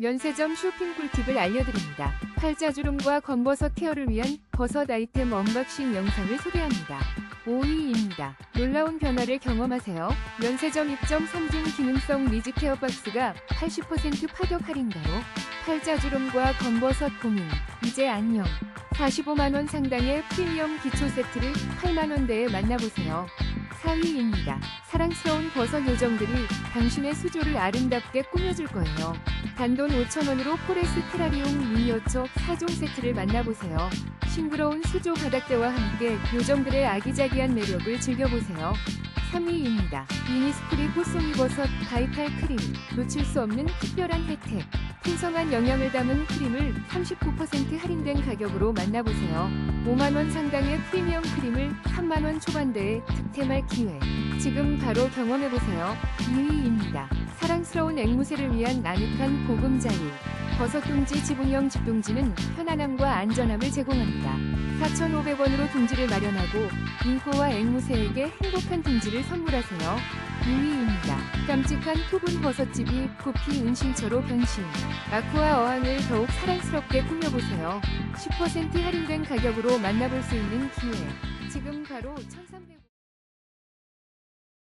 면세점 쇼핑 꿀팁을 알려드립니다. 팔자주름과 검버섯 케어를 위한 버섯 아이템 언박싱 영상을 소개합니다. 5위입니다. 놀라운 변화를 경험하세요. 면세점 입점 3중 기능성 미즈 케어 박스가 80% 파격 할인가로 팔자주름과 검버섯 고민 이제 안녕 45만원 상당의 프리미엄 기초 세트를 8만원대에 만나보세요. 4위입니다. 사랑스러운 버섯 요정들이 당신의 수조를 아름답게 꾸며줄 거예요. 단돈 5,000원으로 포레스 테라리움 미니어처 4종 세트를 만나보세요. 싱그러운 수조 바닥대와 함께 요정들의 아기자기한 매력을 즐겨보세요. 3위입니다. 이니스프리 호송이버섯 바이탈 크림 놓칠 수 없는 특별한 혜택 풍성한 영양을 담은 크림을 39% 할인된 가격으로 만나보세요. 5만원 상당의 프리미엄 크림을 3만원 초반대에 득템할 기회 지금 바로 경험해보세요. 2위입니다. 사랑스러운 앵무새를 위한 아늑한 보금자리 버섯둥지 지붕형 집둥지는 편안함과 안전함을 제공합니다. 4,500원으로 둥지를 마련하고 인코와 앵무새에게 행복한 둥지를 선물하세요. 2위입니다. 깜찍한 토분 버섯집이 구피 은신처로 변신. 아쿠아 어항을 더욱 사랑스럽게 꾸며보세요. 10% 할인된 가격으로 만나볼 수 있는 기회. 지금 바로 1,300원.